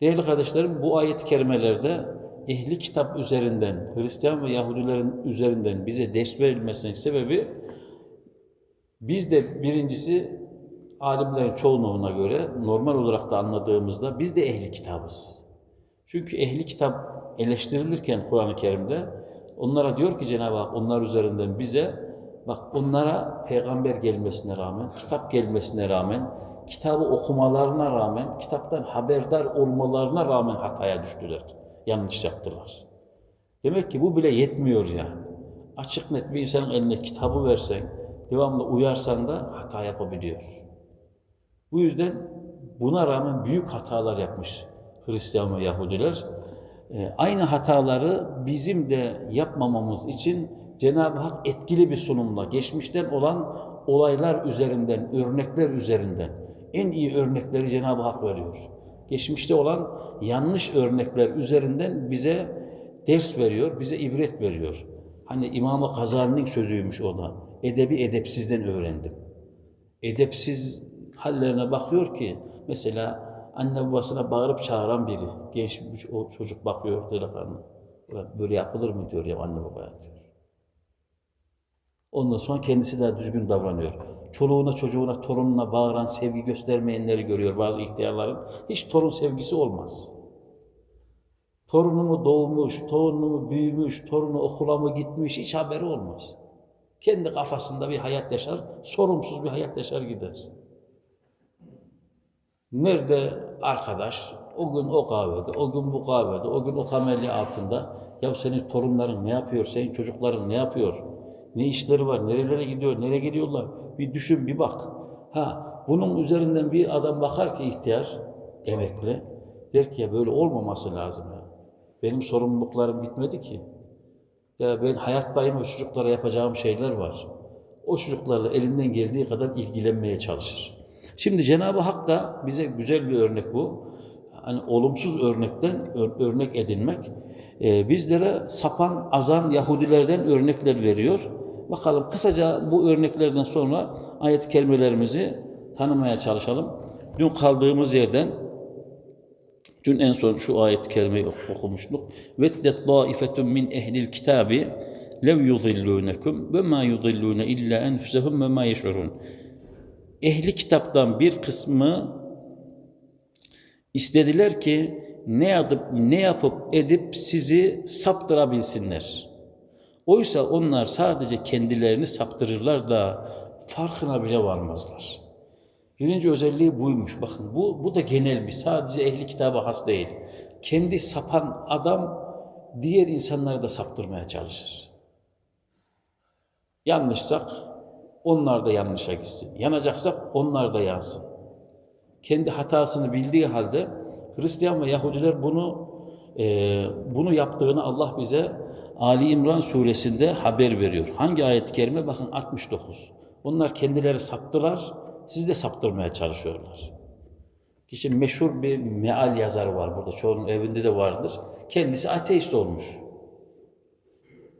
Değerli kardeşlerim bu ayet-i kerimelerde ehli kitap üzerinden, Hristiyan ve Yahudilerin üzerinden bize ders verilmesinin sebebi biz de birincisi alimlerin çoğunluğuna göre normal olarak da anladığımızda biz de ehli kitabız. Çünkü ehli kitap eleştirilirken Kur'an-ı Kerim'de onlara diyor ki Cenab-ı Hak onlar üzerinden bize bak onlara peygamber gelmesine rağmen, kitap gelmesine rağmen, kitabı okumalarına rağmen, kitaptan haberdar olmalarına rağmen hataya düştüler. Yanlış yaptılar. Demek ki bu bile yetmiyor yani. Açık net bir insanın eline kitabı versen, devamlı uyarsan da hata yapabiliyor. Bu yüzden buna rağmen büyük hatalar yapmış Hristiyan ve Yahudiler. Ee, aynı hataları bizim de yapmamamız için Cenab-ı Hak etkili bir sunumla geçmişten olan olaylar üzerinden, örnekler üzerinden en iyi örnekleri Cenab-ı Hak veriyor. Geçmişte olan yanlış örnekler üzerinden bize ders veriyor, bize ibret veriyor. Hani İmam-ı Gazali'nin sözüymüş o da. Edebi edepsizden öğrendim. Edepsiz hallerine bakıyor ki mesela anne babasına bağırıp çağıran biri. Genç bir çocuk bakıyor delikanlı. "Ulan Böyle yapılır mı diyor ya anne babaya diyor. Ondan sonra kendisi de düzgün davranıyor. Çoluğuna, çocuğuna, torununa bağıran, sevgi göstermeyenleri görüyor bazı ihtiyarların. Hiç torun sevgisi olmaz. Torunu mu doğmuş, torunu mu büyümüş, torunu okula mı gitmiş hiç haberi olmaz. Kendi kafasında bir hayat yaşar, sorumsuz bir hayat yaşar gider. Nerede arkadaş, o gün o kahvede, o gün bu kahvede, o gün o kamelya altında. Ya senin torunların ne yapıyor, senin çocukların ne yapıyor? Ne işleri var, nerelere gidiyor, nereye gidiyorlar? Bir düşün, bir bak. Ha, bunun üzerinden bir adam bakar ki ihtiyar, emekli, der ki ya böyle olmaması lazım ya. Benim sorumluluklarım bitmedi ki. Ya ben hayattayım ve çocuklara yapacağım şeyler var. O çocuklarla elinden geldiği kadar ilgilenmeye çalışır. Şimdi Cenab-ı Hak da bize güzel bir örnek bu. Hani olumsuz örnekten ör- örnek edinmek. Ee, bizlere sapan, azan Yahudilerden örnekler veriyor. Bakalım kısaca bu örneklerden sonra ayet kelimelerimizi tanımaya çalışalım. Dün kaldığımız yerden dün en son şu ayet kelimeyi okumuştuk. Vettet daifetun min ehlil kitabi lev yudillûnekum ve ma yudillûne illa enfusehum ve ma yeş'urun. Ehli kitaptan bir kısmı istediler ki ne yapıp ne yapıp edip sizi saptırabilsinler. Oysa onlar sadece kendilerini saptırırlar da farkına bile varmazlar. Birinci özelliği buymuş. Bakın bu, bu da genel bir. Sadece ehli kitaba has değil. Kendi sapan adam diğer insanları da saptırmaya çalışır. Yanlışsak onlar da yanlışa gitsin. Yanacaksak onlar da yansın. Kendi hatasını bildiği halde Hristiyan ve Yahudiler bunu e, bunu yaptığını Allah bize Ali İmran suresinde haber veriyor. Hangi ayet-i kerime? Bakın 69. Onlar kendileri saptılar, siz de saptırmaya çalışıyorlar. Kişi meşhur bir meal yazarı var burada. Çoğunun evinde de vardır. Kendisi ateist olmuş.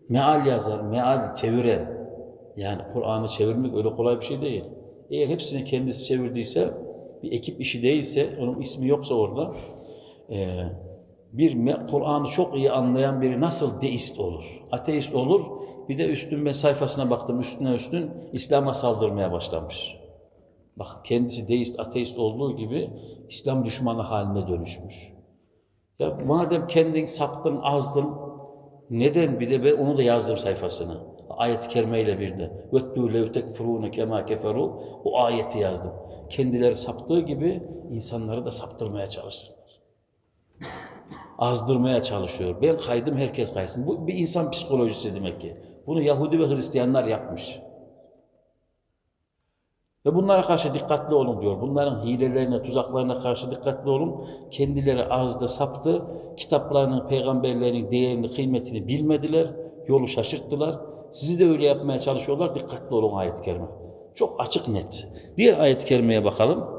Meal yazar, meal çeviren. Yani Kur'an'ı çevirmek öyle kolay bir şey değil. Eğer hepsini kendisi çevirdiyse, bir ekip işi değilse, onun ismi yoksa orada, e, bir me- Kur'an'ı çok iyi anlayan biri nasıl deist olur? Ateist olur, bir de üstün ben sayfasına baktım, üstüne üstün İslam'a saldırmaya başlamış. Bak kendisi deist, ateist olduğu gibi İslam düşmanı haline dönüşmüş. Ya madem kendin saptın, azdın, neden bir de ben onu da yazdım sayfasına. Ayet-i kerimeyle bir de. وَتُّوا لَوْ تَكْفُرُونَ كَمَا كَفَرُوا O ayeti yazdım. Kendileri saptığı gibi insanları da saptırmaya çalışırlar. Azdırmaya çalışıyor. Ben kaydım herkes kaysın. Bu bir insan psikolojisi demek ki. Bunu Yahudi ve Hristiyanlar yapmış. Ve bunlara karşı dikkatli olun diyor. Bunların hilelerine, tuzaklarına karşı dikkatli olun. Kendileri azdı, saptı. Kitaplarının, peygamberlerinin değerini, kıymetini bilmediler. Yolu şaşırttılar. Sizi de öyle yapmaya çalışıyorlar. Dikkatli olun ayet-i kerime. Çok açık net. Diğer ayet-i kerimeye bakalım.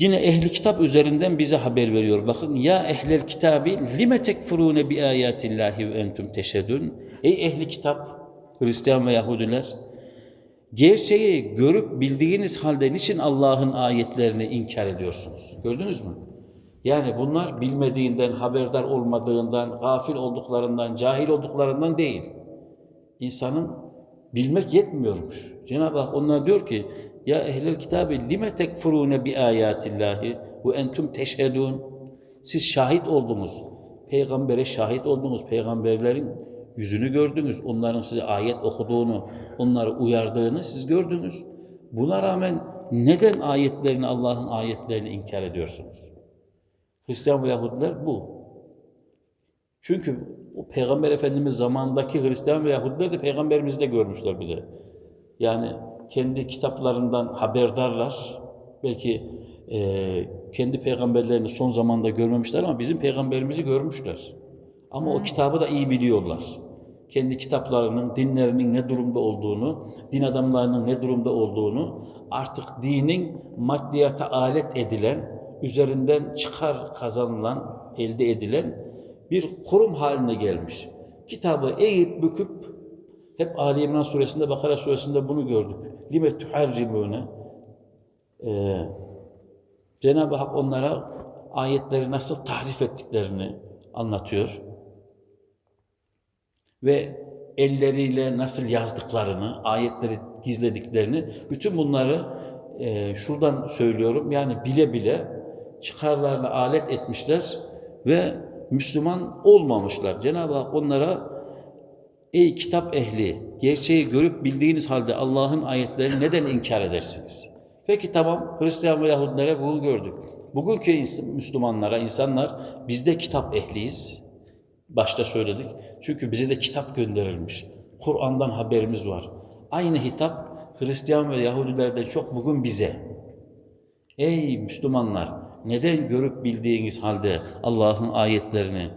Yine ehli kitap üzerinden bize haber veriyor. Bakın ya ehlel kitabi lime tekfurune bi ayatillahi ve entum teşhedun. Ey ehli kitap, Hristiyan ve Yahudiler, Gerçeği görüp bildiğiniz halde niçin Allah'ın ayetlerini inkar ediyorsunuz? Gördünüz mü? Yani bunlar bilmediğinden, haberdar olmadığından, gafil olduklarından, cahil olduklarından değil. İnsanın bilmek yetmiyormuş. Cenab-ı Hak onlara diyor ki ya ehlel kitabı lime tekfurune bi ayatillahi ve entum teşhedun. Siz şahit oldunuz. Peygambere şahit oldunuz. Peygamberlerin yüzünü gördünüz. Onların size ayet okuduğunu, onları uyardığını siz gördünüz. Buna rağmen neden ayetlerini, Allah'ın ayetlerini inkar ediyorsunuz? Hristiyan ve Yahudiler bu. Çünkü o Peygamber Efendimiz zamanındaki Hristiyan ve Yahudiler de Peygamberimizi de görmüşler bir de. Yani kendi kitaplarından haberdarlar. Belki e, kendi peygamberlerini son zamanda görmemişler ama bizim peygamberimizi görmüşler. Ama o kitabı da iyi biliyorlar. Kendi kitaplarının, dinlerinin ne durumda olduğunu, din adamlarının ne durumda olduğunu, artık dinin maddiyata alet edilen, üzerinden çıkar kazanılan, elde edilen bir kurum haline gelmiş. Kitabı eğip büküp hep Ali İmran suresinde, Bakara suresinde bunu gördük. Lime tuharrimune ee, Cenab-ı Hak onlara ayetleri nasıl tahrif ettiklerini anlatıyor. Ve elleriyle nasıl yazdıklarını, ayetleri gizlediklerini, bütün bunları e, şuradan söylüyorum. Yani bile bile çıkarlarla alet etmişler ve Müslüman olmamışlar. Cenab-ı Hak onlara ey kitap ehli gerçeği görüp bildiğiniz halde Allah'ın ayetlerini neden inkar edersiniz? Peki tamam Hristiyan ve Yahudilere bunu gördük. Bugünkü Müslümanlara, insanlar biz de kitap ehliyiz. Başta söyledik. Çünkü bize de kitap gönderilmiş. Kur'an'dan haberimiz var. Aynı hitap Hristiyan ve Yahudilerden çok bugün bize. Ey Müslümanlar! Neden görüp bildiğiniz halde Allah'ın ayetlerini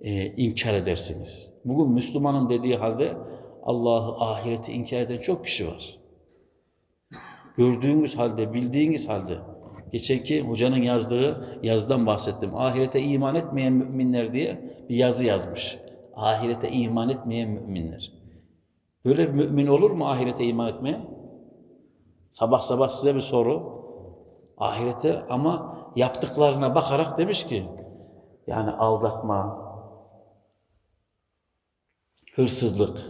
e, inkar edersiniz? Bugün Müslümanın dediği halde Allah'ı, ahireti inkar eden çok kişi var. Gördüğünüz halde, bildiğiniz halde. Geçenki hocanın yazdığı yazıdan bahsettim. Ahirete iman etmeyen müminler diye bir yazı yazmış. Ahirete iman etmeyen müminler. Böyle bir mümin olur mu ahirete iman etmeye? Sabah sabah size bir soru. Ahirete ama yaptıklarına bakarak demiş ki yani aldatma, hırsızlık,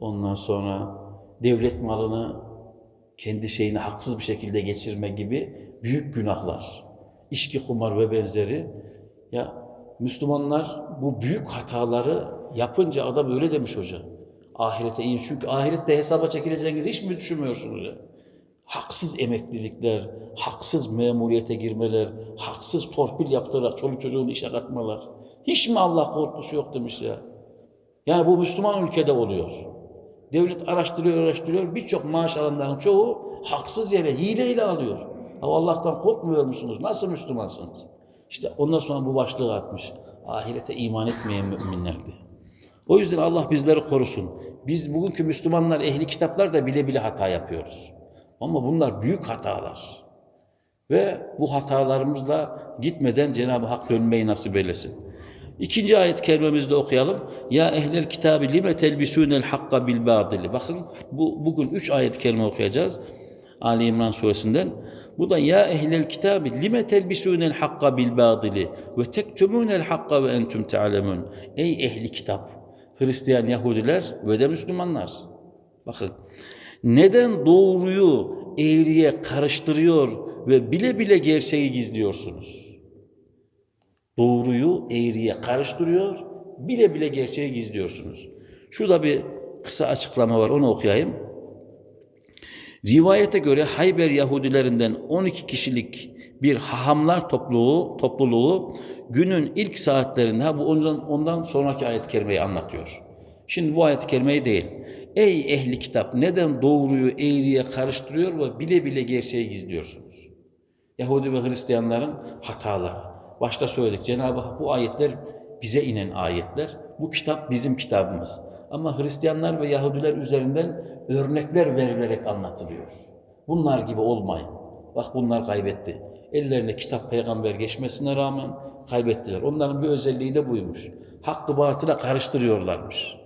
ondan sonra devlet malını kendi şeyine haksız bir şekilde geçirme gibi büyük günahlar. İçki, kumar ve benzeri. Ya Müslümanlar bu büyük hataları yapınca adam öyle demiş hoca. Ahirete iyi. Çünkü ahirette hesaba çekileceğinizi hiç mi düşünmüyorsunuz ya? Haksız emeklilikler, haksız memuriyete girmeler, haksız torpil yaptırarak çoluk çocuğun işe katmalar. Hiç mi Allah korkusu yok demiş ya. Yani bu Müslüman ülkede oluyor. Devlet araştırıyor, araştırıyor. Birçok maaş alanların çoğu haksız yere hileyle alıyor. Ama Allah'tan korkmuyor musunuz? Nasıl Müslümansınız? İşte ondan sonra bu başlığı atmış. Ahirete iman etmeyen müminler diye. O yüzden Allah bizleri korusun. Biz bugünkü Müslümanlar ehli kitaplar da bile bile hata yapıyoruz. Ama bunlar büyük hatalar. Ve bu hatalarımızla gitmeden Cenab-ı Hak dönmeyi nasip eylesin. İkinci ayet kerimemizde okuyalım. Ya ehlel kitabı lime telbisunel hakka bil badili. Bakın bu bugün üç ayet kelime okuyacağız. Ali İmran suresinden. Bu da ya ehlel kitabı lime telbisunel hakka bil badili ve tektumunel hakka ve entum ta'lemun. Ey ehli kitap, Hristiyan, Yahudiler ve de Müslümanlar. Bakın neden doğruyu eğriye karıştırıyor ve bile bile gerçeği gizliyorsunuz? doğruyu eğriye karıştırıyor, bile bile gerçeği gizliyorsunuz. Şurada bir kısa açıklama var, onu okuyayım. Rivayete göre Hayber Yahudilerinden 12 kişilik bir hahamlar topluluğu, topluluğu günün ilk saatlerinde, ha bu ondan, ondan sonraki ayet-i kerimeyi anlatıyor. Şimdi bu ayet-i kerimeyi değil. Ey ehli kitap neden doğruyu eğriye karıştırıyor ve bile bile gerçeği gizliyorsunuz? Yahudi ve Hristiyanların hataları. Başta söyledik Cenab-ı Hak bu ayetler bize inen ayetler. Bu kitap bizim kitabımız. Ama Hristiyanlar ve Yahudiler üzerinden örnekler verilerek anlatılıyor. Bunlar gibi olmayın. Bak bunlar kaybetti. Ellerine kitap peygamber geçmesine rağmen kaybettiler. Onların bir özelliği de buymuş. Hakkı batıla karıştırıyorlarmış.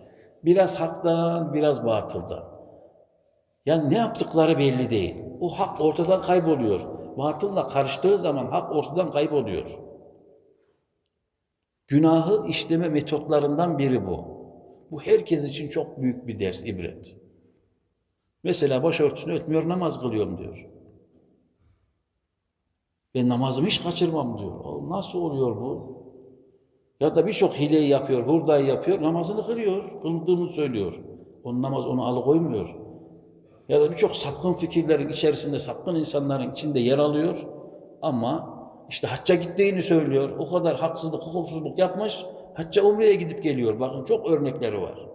Biraz haktan, biraz batıldan. Yani ne yaptıkları belli değil. O hak ortadan kayboluyor. Batılla karıştığı zaman hak ortadan kayboluyor. Günahı işleme metotlarından biri bu. Bu herkes için çok büyük bir ders, ibret. Mesela başörtüsünü örtmüyor, namaz kılıyorum diyor. Ben namazımı hiç kaçırmam diyor. Nasıl oluyor bu? Ya da birçok hileyi yapıyor, hurdayı yapıyor, namazını kılıyor, kıldığını söylüyor. Onun namaz onu alıkoymuyor. Ya da birçok sapkın fikirlerin içerisinde, sapkın insanların içinde yer alıyor. Ama işte hacca gittiğini söylüyor. O kadar haksızlık, hukuksuzluk yapmış. Hacca umreye gidip geliyor. Bakın çok örnekleri var.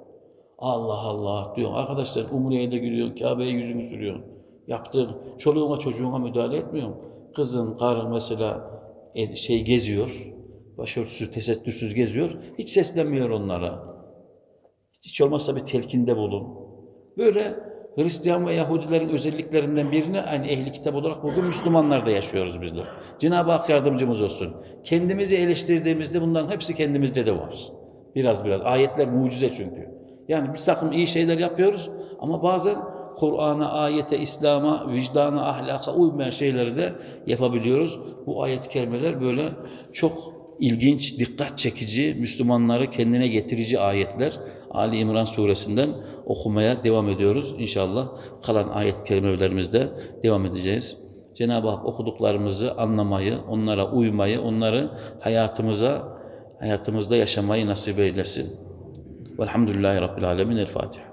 Allah Allah diyor. Arkadaşlar umreye de giriyorsun, Kabe'ye yüzünü sürüyorsun. Yaptığın çoluğuna çocuğuna müdahale etmiyorsun. Kızın, karın mesela e, şey geziyor. Başörtüsü, tesettürsüz geziyor. Hiç seslenmiyor onlara. Hiç olmazsa bir telkinde bulun. Böyle Hristiyan ve Yahudilerin özelliklerinden birini aynı ehli kitap olarak bugün Müslümanlarda yaşıyoruz bizler. Cenab-ı Hak yardımcımız olsun. Kendimizi eleştirdiğimizde bunların hepsi kendimizde de var. Biraz biraz. Ayetler mucize çünkü. Yani bir takım iyi şeyler yapıyoruz ama bazen Kur'an'a, ayete, İslam'a, vicdana, ahlaka uymayan şeyleri de yapabiliyoruz. Bu ayet-i kerimeler böyle çok ilginç, dikkat çekici, Müslümanları kendine getirici ayetler. Ali İmran suresinden okumaya devam ediyoruz. İnşallah kalan ayet kelimelerimizde devam edeceğiz. Cenab-ı Hak okuduklarımızı anlamayı, onlara uymayı, onları hayatımıza, hayatımızda yaşamayı nasip eylesin. Velhamdülillahi Rabbil Alemin. El Fatiha.